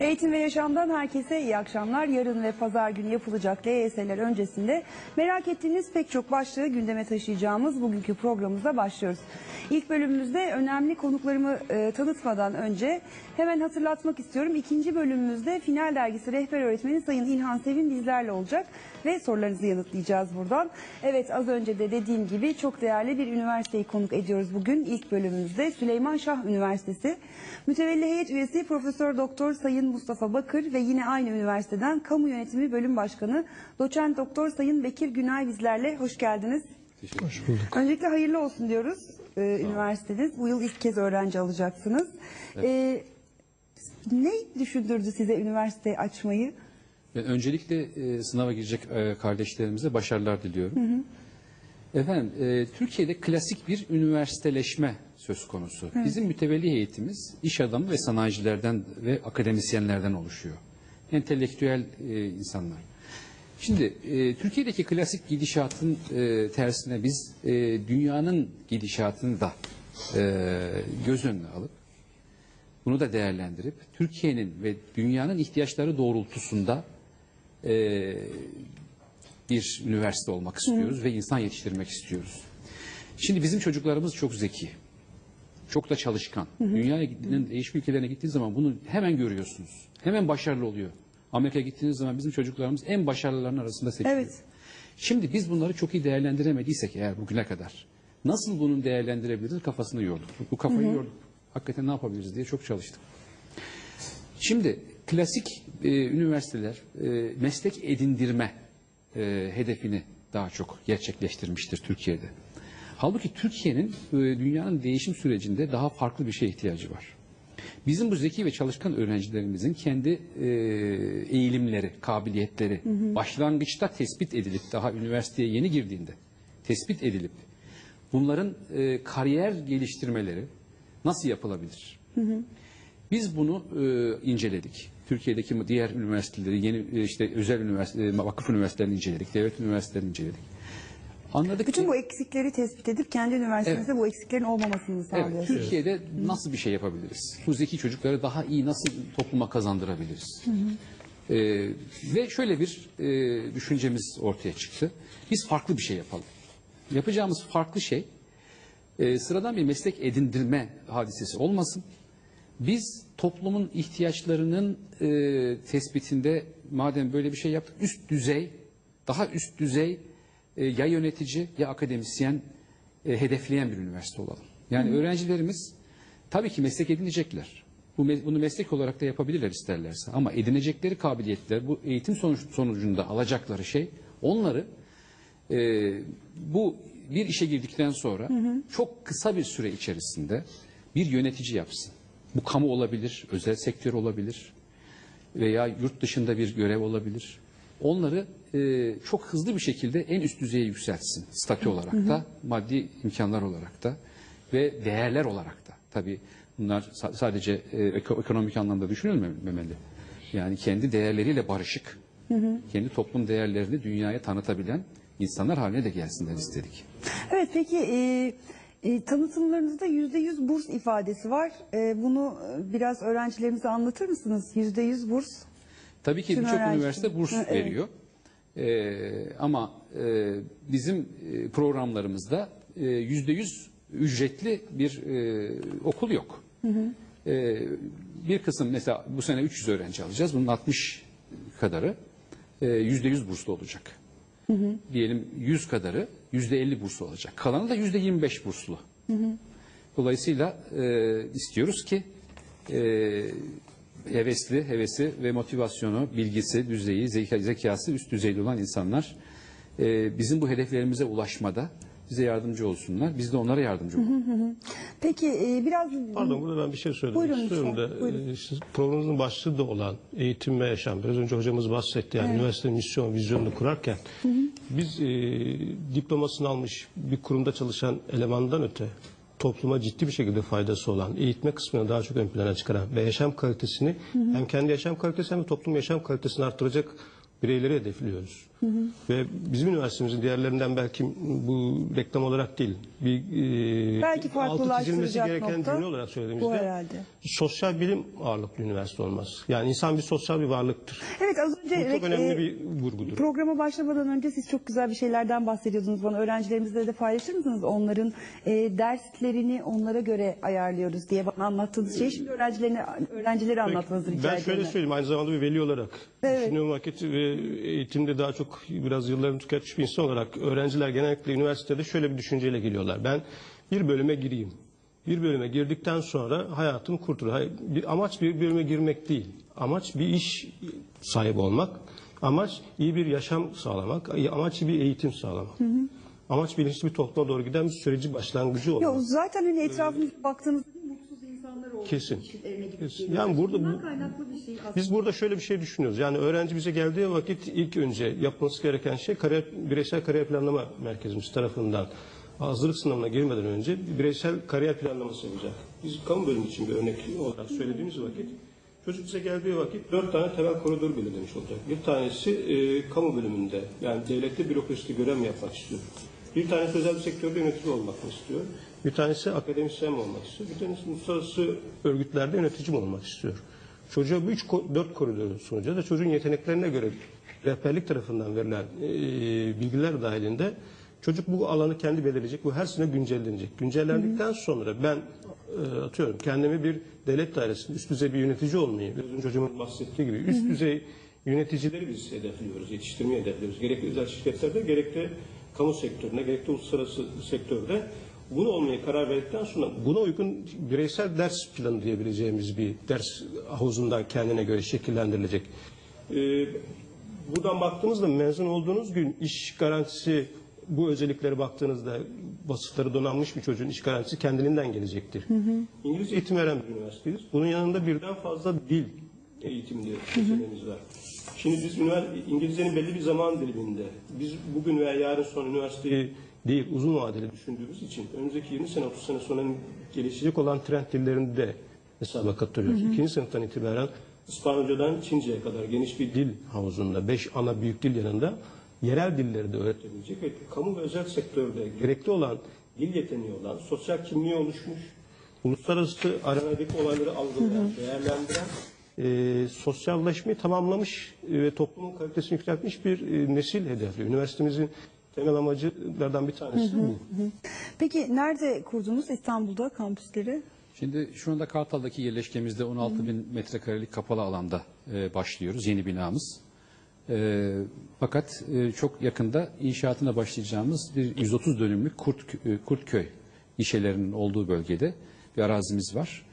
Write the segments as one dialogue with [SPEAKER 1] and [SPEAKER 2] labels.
[SPEAKER 1] Eğitim ve yaşamdan herkese iyi akşamlar. Yarın ve pazar günü yapılacak LYS'ler öncesinde merak ettiğiniz pek çok başlığı gündeme taşıyacağımız bugünkü programımıza başlıyoruz. İlk bölümümüzde önemli konuklarımı e, tanıtmadan önce hemen hatırlatmak istiyorum. İkinci bölümümüzde Final Dergisi rehber öğretmeni Sayın İlhan Sevin bizlerle olacak ve sorularınızı yanıtlayacağız buradan. Evet az önce de dediğim gibi çok değerli bir üniversiteyi konuk ediyoruz bugün. İlk bölümümüzde Süleyman Şah Üniversitesi. Mütevelli heyet üyesi Profesör Doktor Sayın Mustafa Bakır ve yine aynı üniversiteden Kamu Yönetimi Bölüm Başkanı Doçent Doktor Sayın Bekir Günay bizlerle. Hoş geldiniz.
[SPEAKER 2] Hoş bulduk.
[SPEAKER 1] Öncelikle hayırlı olsun diyoruz e, üniversiteniz. Bu yıl ilk kez öğrenci alacaksınız. E, ne düşündürdü size üniversite açmayı?
[SPEAKER 2] Ben öncelikle e, sınava girecek e, kardeşlerimize başarılar diliyorum. Efendim, e, Türkiye'de klasik bir üniversiteleşme söz konusu. Bizim mütevelli heyetimiz iş adamı ve sanayicilerden ve akademisyenlerden oluşuyor. Entelektüel e, insanlar. Şimdi e, Türkiye'deki klasik gidişatın e, tersine biz e, dünyanın gidişatını da e, göz önüne alıp bunu da değerlendirip Türkiye'nin ve dünyanın ihtiyaçları doğrultusunda e, bir üniversite olmak istiyoruz ve insan yetiştirmek istiyoruz. Şimdi bizim çocuklarımız çok zeki. Çok da çalışkan. Dünyaya gittiğinde, değişik ülkelerine gittiğiniz zaman bunu hemen görüyorsunuz. Hemen başarılı oluyor. Amerika'ya gittiğiniz zaman bizim çocuklarımız en başarılıların arasında seçiliyor.
[SPEAKER 1] Evet.
[SPEAKER 2] Şimdi biz bunları çok iyi değerlendiremediysek eğer bugüne kadar nasıl bunun değerlendirebiliriz kafasını yorduk. Bu kafayı yorduk. Hakikaten ne yapabiliriz diye çok çalıştık. Şimdi klasik e, üniversiteler e, meslek edindirme e, hedefini daha çok gerçekleştirmiştir Türkiye'de. Halbuki Türkiye'nin e, dünyanın değişim sürecinde daha farklı bir şeye ihtiyacı var. Bizim bu zeki ve çalışkan öğrencilerimizin kendi e, eğilimleri, kabiliyetleri başlangıçta tespit edilip daha üniversiteye yeni girdiğinde tespit edilip bunların e, kariyer geliştirmeleri nasıl yapılabilir? Biz bunu e, inceledik. Türkiye'deki diğer üniversiteleri, yeni e, işte özel üniversite, e, vakıf üniversitelerini inceledik, devlet üniversitelerini inceledik. Anladık
[SPEAKER 1] Bütün
[SPEAKER 2] ki
[SPEAKER 1] bu eksikleri tespit edip kendi üniversitenizde bu eksiklerin olmamasını
[SPEAKER 2] evet,
[SPEAKER 1] sağlıyorsunuz.
[SPEAKER 2] Türkiye'de nasıl bir şey yapabiliriz? Bu zeki çocukları daha iyi nasıl topluma kazandırabiliriz? E, ve şöyle bir e, düşüncemiz ortaya çıktı. Biz farklı bir şey yapalım. Yapacağımız farklı şey e, sıradan bir meslek edindirme hadisesi olmasın. Biz toplumun ihtiyaçlarının e, tespitinde madem böyle bir şey yaptık üst düzey, daha üst düzey e, ya yönetici ya akademisyen e, hedefleyen bir üniversite olalım. Yani öğrencilerimiz tabii ki meslek edinecekler. Bu bunu meslek olarak da yapabilirler isterlerse. Ama edinecekleri kabiliyetler, bu eğitim sonuç, sonucunda alacakları şey onları e, bu bir işe girdikten sonra çok kısa bir süre içerisinde bir yönetici yapsın. Bu kamu olabilir, özel sektör olabilir veya yurt dışında bir görev olabilir. Onları e, çok hızlı bir şekilde en üst düzeye yükseltsin. Statü olarak da, maddi imkanlar olarak da ve değerler olarak da. Tabii bunlar sa- sadece e, eko- ekonomik anlamda düşünülmemeli. Yani kendi değerleriyle barışık, kendi toplum değerlerini dünyaya tanıtabilen insanlar haline de gelsinler istedik.
[SPEAKER 1] Evet peki e, e, tanıtımlarınızda yüzde yüz burs ifadesi var. E, bunu e, biraz öğrencilerimize anlatır mısınız? Yüzde yüz burs.
[SPEAKER 2] Tabii ki birçok üniversite burs
[SPEAKER 1] evet.
[SPEAKER 2] veriyor. Ee, ama e, bizim e, programlarımızda e, yüzde yüz ücretli bir e, okul yok. E, bir kısım mesela bu sene 300 öğrenci alacağız. Bunun 60 kadarı e, yüzde yüz burslu olacak. Diyelim 100 kadarı yüzde 50 burslu olacak. Kalanı da yüzde 25 burslu. Dolayısıyla e, istiyoruz ki e, hevesli, hevesi ve motivasyonu, bilgisi, düzeyi, zeka, zekası üst düzeyde olan insanlar e, bizim bu hedeflerimize ulaşmada bize yardımcı olsunlar. Biz de onlara yardımcı olalım.
[SPEAKER 1] Peki e, biraz
[SPEAKER 3] Pardon burada ben bir şey söylemek
[SPEAKER 1] Buyurun
[SPEAKER 3] istiyorum
[SPEAKER 1] lütfen,
[SPEAKER 3] da
[SPEAKER 1] buyurun.
[SPEAKER 3] e, programımızın başlığı da olan eğitim ve yaşam. Biraz önce hocamız bahsetti yani üniversitenin misyon, vizyonunu kurarken biz e, diplomasını almış bir kurumda çalışan elemandan öte topluma ciddi bir şekilde faydası olan, eğitme kısmını daha çok ön plana çıkaran ve yaşam kalitesini hem kendi yaşam kalitesi hem de toplum yaşam kalitesini arttıracak bireyleri hedefliyoruz. Ve bizim üniversitemizin diğerlerinden belki bu reklam olarak değil, bir e,
[SPEAKER 1] Belki
[SPEAKER 3] altı çizilmesi gereken cümle olarak söylediğimizde
[SPEAKER 1] bu herhalde.
[SPEAKER 3] sosyal bilim ağırlıklı üniversite olmaz. Yani insan bir sosyal bir varlıktır.
[SPEAKER 1] Evet az önce
[SPEAKER 3] Bu çok
[SPEAKER 1] e,
[SPEAKER 3] önemli bir vurgudur.
[SPEAKER 1] Programa başlamadan önce siz çok güzel bir şeylerden bahsediyordunuz bana. Öğrencilerimizle de paylaşır mısınız? Onların e, derslerini onlara göre ayarlıyoruz diye bana anlattığınız şeyi şimdi öğrencilerine öğrencileri anlatmanızı rica
[SPEAKER 3] Ben
[SPEAKER 1] ediyorum.
[SPEAKER 3] şöyle söyleyeyim aynı zamanda bir veli olarak
[SPEAKER 1] Evet.
[SPEAKER 3] düşünüyorum vakit ve eğitimde daha çok biraz yıllarını tüketmiş bir insan olarak öğrenciler genellikle üniversitede şöyle bir düşünceyle geliyorlar. Ben bir bölüme gireyim. Bir bölüme girdikten sonra hayatım kurtulur. Hayır, bir amaç bir bölüme girmek değil. Amaç bir iş sahibi olmak. Amaç iyi bir yaşam sağlamak. Amaç bir eğitim sağlamak. Amaç bilinçli bir topluma doğru giden bir süreci başlangıcı olmak.
[SPEAKER 1] Yo, zaten hani etrafınıza baktığınızda mutsuz insanlar olduğu
[SPEAKER 3] Kesin.
[SPEAKER 1] gidip Geliyor.
[SPEAKER 3] Yani burada
[SPEAKER 1] Bundan kaynaklı bir şey aslında.
[SPEAKER 3] Biz burada şöyle bir şey düşünüyoruz. Yani öğrenci bize geldiği vakit ilk önce yapması gereken şey kariyer, bireysel kariyer planlama merkezimiz tarafından hazırlık sınavına girmeden önce bir bireysel kariyer planlaması yapacak. Biz kamu bölümü için bir örnek olarak söylediğimiz vakit çocuk bize geldiği vakit dört tane temel koridor belirlemiş olacak. Bir tanesi e, kamu bölümünde yani devlette bürokraside görev yapmak istiyor. Bir tanesi özel bir sektörde yönetici olmak istiyor. Bir tanesi akademisyen mi olmak istiyor. Bir tanesi uluslararası örgütlerde yönetici olmak istiyor. Çocuğa bu üç, dört koridoru sunacağız ve çocuğun yeteneklerine göre rehberlik tarafından verilen e, bilgiler dahilinde çocuk bu alanı kendi belirleyecek. Bu her sene güncellenecek. Güncellendikten sonra ben e, atıyorum kendimi bir devlet dairesinde üst düzey bir yönetici olmayı, biraz hocamın bahsettiği gibi üst düzey yöneticileri biz hedefliyoruz, yetiştirmeyi hedefliyoruz. Gerek özel şirketlerde gerek de kamu sektöründe gerek de uluslararası sektörde bunu olmaya karar verdikten sonra buna uygun bireysel ders planı diyebileceğimiz bir ders havuzundan kendine göre şekillendirilecek. Ee, buradan baktığımızda mezun olduğunuz gün iş garantisi bu özelliklere baktığınızda vasıfları donanmış bir çocuğun iş garantisi kendiliğinden gelecektir. İngilizce eğitim veren bir üniversiteyiz. Bunun yanında birden fazla dil eğitimde seçeneğimiz var. Şimdi biz İngilizcenin belli bir zaman diliminde, biz bugün veya yarın sonra üniversiteyi değil uzun vadeli düşündüğümüz için önümüzdeki 20 sene 30 sene sonra gelişecek olan trend dillerini de hesaba katıyoruz. İkinci sınıftan itibaren İspanyolcadan Çince'ye kadar geniş bir dil havuzunda, beş ana büyük dil yanında yerel dilleri de öğretebilecek ve kamu ve özel sektörde gerekli olan dil yeteneği olan, sosyal kimliği oluşmuş, uluslararası arenadaki olayları algılayan, değerlendiren, e, sosyalleşmeyi tamamlamış e, ve toplumun kalitesini yükseltmiş bir e, nesil hedefliyor. Üniversitemizin temel amacılardan bir tanesi bu.
[SPEAKER 1] Peki nerede kurdunuz İstanbul'da kampüsleri?
[SPEAKER 2] Şimdi şu anda Kartal'daki yerleşkemizde 16 bin metrekarelik kapalı alanda e, başlıyoruz. Yeni binamız. E, fakat e, çok yakında inşaatına başlayacağımız bir 130 dönümlük Kurt, e, Kurtköy gişelerinin olduğu bölgede bir arazimiz var.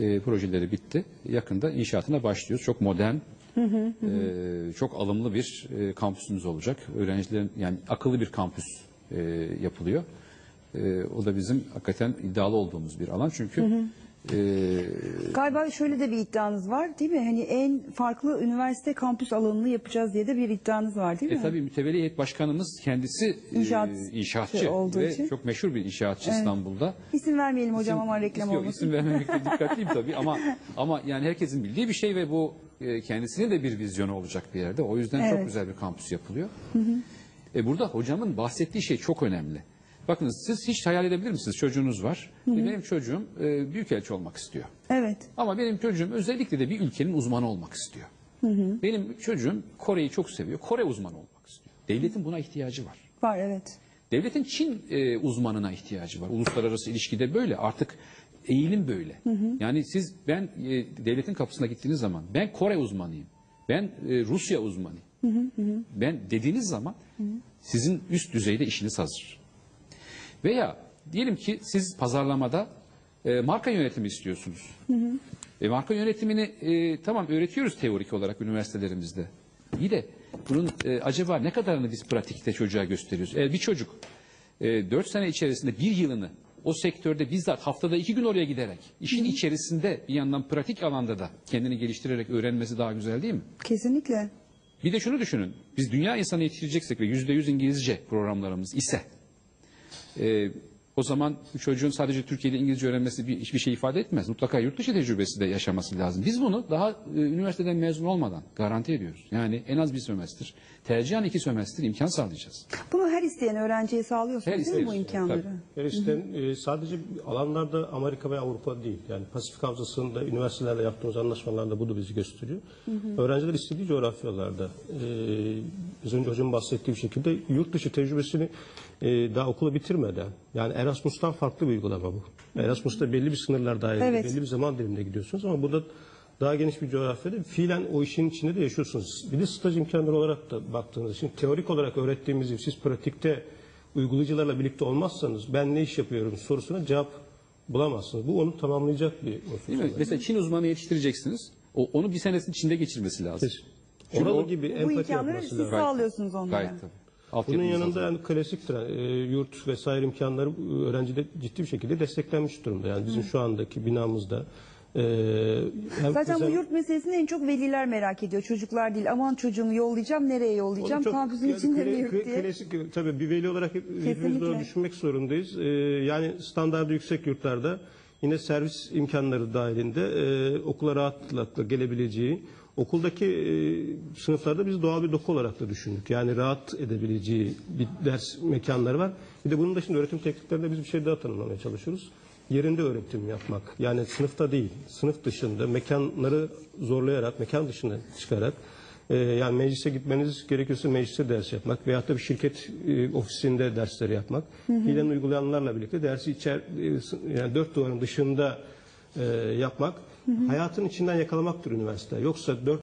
[SPEAKER 2] E, projeleri bitti. Yakında inşaatına başlıyoruz. Çok modern, e, çok alımlı bir e, kampüsümüz olacak. Öğrencilerin yani akıllı bir kampüs e, yapılıyor. E, o da bizim hakikaten iddialı olduğumuz bir alan çünkü e,
[SPEAKER 1] Galiba şöyle de bir iddianız var değil mi? Hani en farklı üniversite kampüs alanını yapacağız diye de bir iddianız var değil
[SPEAKER 2] e,
[SPEAKER 1] mi?
[SPEAKER 2] tabii mütevelli heyet başkanımız kendisi e,
[SPEAKER 1] İnşaat
[SPEAKER 2] inşaatçı
[SPEAKER 1] olduğu
[SPEAKER 2] ve
[SPEAKER 1] için.
[SPEAKER 2] çok meşhur bir inşaatçı İstanbul'da.
[SPEAKER 1] İsim vermeyelim hocam
[SPEAKER 2] İsim-
[SPEAKER 1] ama reklam
[SPEAKER 2] yok,
[SPEAKER 1] olmasın.
[SPEAKER 2] isim vermemekte dikkatliyim tabii ama ama yani herkesin bildiği bir şey ve bu e, kendisinin de bir vizyonu olacak bir yerde. O yüzden
[SPEAKER 1] Evet.
[SPEAKER 2] çok güzel bir kampüs yapılıyor. E, burada hocamın bahsettiği şey çok önemli. Bakınız siz hiç hayal edebilir misiniz? Çocuğunuz var. E, benim çocuğum e, büyükelçi olmak istiyor.
[SPEAKER 1] Evet.
[SPEAKER 2] Ama benim çocuğum özellikle de bir ülkenin uzmanı olmak istiyor. Benim çocuğum Kore'yi çok seviyor. Kore uzmanı olmak istiyor. Devletin buna ihtiyacı var.
[SPEAKER 1] Var evet.
[SPEAKER 2] Devletin Çin e, uzmanına ihtiyacı var. Uluslararası ilişkide böyle. Artık eğilim böyle. Yani siz ben e, devletin kapısına gittiğiniz zaman ben Kore uzmanıyım. Ben e, Rusya uzmanıyım. Ben dediğiniz zaman sizin üst düzeyde işiniz hazır. Veya diyelim ki siz pazarlamada e, marka yönetimi istiyorsunuz. E, marka yönetimini e, tamam öğretiyoruz teorik olarak üniversitelerimizde. İyi de bunun e, acaba ne kadarını biz pratikte çocuğa gösteriyoruz? Eğer bir çocuk e, 4 sene içerisinde bir yılını o sektörde bizzat haftada iki gün oraya giderek işin içerisinde bir yandan pratik alanda da kendini geliştirerek öğrenmesi daha güzel değil mi?
[SPEAKER 1] Kesinlikle.
[SPEAKER 2] Bir de şunu düşünün. Biz dünya insanı yetiştireceksek ve yüzde yüz İngilizce programlarımız ise e, O zaman bu çocuğun sadece Türkiye'de İngilizce öğrenmesi bir, hiçbir şey ifade etmez. Mutlaka yurt dışı tecrübesi de yaşaması lazım. Biz bunu daha e, üniversiteden mezun olmadan garanti ediyoruz. Yani en az bir sömestr, tercihen iki sömestr imkan sağlayacağız.
[SPEAKER 1] Bunu her isteyen öğrenciye sağlıyorsunuz
[SPEAKER 2] Her
[SPEAKER 1] değil mi bu
[SPEAKER 2] isteyen,
[SPEAKER 1] imkanları?
[SPEAKER 2] tabii.
[SPEAKER 3] Her işten e, sadece alanlarda Amerika ve Avrupa değil. Yani Pasifik Havzası'nda üniversitelerle yaptığımız anlaşmalarda bu da bizi gösteriyor. Öğrenciler istediği coğrafyalarda e, az önce hocam bahsettiği şekilde yurt dışı tecrübesini e, daha okulu bitirmeden yani Erasmus'tan farklı bir uygulama bu. Erasmus'ta belli bir sınırlar dahilinde,
[SPEAKER 1] Evet.
[SPEAKER 3] belli bir zaman diliminde gidiyorsunuz ama burada daha geniş bir coğrafyada fiilen o işin içinde de yaşıyorsunuz. Bir de staj imkanları olarak da baktığınızda şimdi teorik olarak öğrettiğimizi siz pratikte uygulayıcılarla birlikte olmazsanız ben ne iş yapıyorum sorusuna cevap bulamazsınız. Bu onu tamamlayacak bir husus.
[SPEAKER 2] Değil mi? Mesela Çin uzmanı yetiştireceksiniz. O, onu bir senesinin içinde geçirmesi lazım.
[SPEAKER 3] Kesin. Oralı
[SPEAKER 2] o-
[SPEAKER 3] gibi
[SPEAKER 1] Bu
[SPEAKER 3] empati
[SPEAKER 1] imkanları
[SPEAKER 3] yapması
[SPEAKER 1] siz
[SPEAKER 3] lazım.
[SPEAKER 1] sağlıyorsunuz onlara.
[SPEAKER 2] Gayet tabii.
[SPEAKER 3] Bunun yanında
[SPEAKER 2] hazır.
[SPEAKER 3] yani klasiktir. E, yurt vesaire imkanları e, öğrencide ciddi bir şekilde desteklenmiş durumda. Yani bizim şu andaki binamızda e, hem
[SPEAKER 1] Zaten bu yurt meselesini en çok veliler merak ediyor. Çocuklar değil. Aman çocuğumu yollayacağım, nereye yollayacağım?
[SPEAKER 3] Çok-
[SPEAKER 1] Kampüsün
[SPEAKER 3] yani
[SPEAKER 1] içinde mi
[SPEAKER 3] kla-
[SPEAKER 1] yurt
[SPEAKER 3] kla-
[SPEAKER 1] diye.
[SPEAKER 3] Klasik tabii bir veli olarak hep, hepimiz
[SPEAKER 1] Kesinlikle.
[SPEAKER 3] bunu düşünmek zorundayız. Ee, yani standartı yüksek yurtlarda yine servis imkanları dahilinde e, okula rahatlıkla gelebileceği, okuldaki e, sınıflarda biz doğal bir doku olarak da düşündük. Yani rahat edebileceği bir ders mekanları var. Bir de bunun dışında öğretim tekniklerinde biz bir şey daha tanımlamaya çalışıyoruz. Yerinde öğretim yapmak. Yani sınıfta değil, sınıf dışında mekanları zorlayarak, mekan dışına çıkarak ee, yani meclise gitmeniz gerekiyorsa mecliste ders yapmak veyahut da bir şirket e, ofisinde dersleri yapmak. Fiilen uygulayanlarla birlikte dersi içer, e, yani dört duvarın dışında e, yapmak. Hayatın içinden yakalamaktır üniversite. Yoksa dört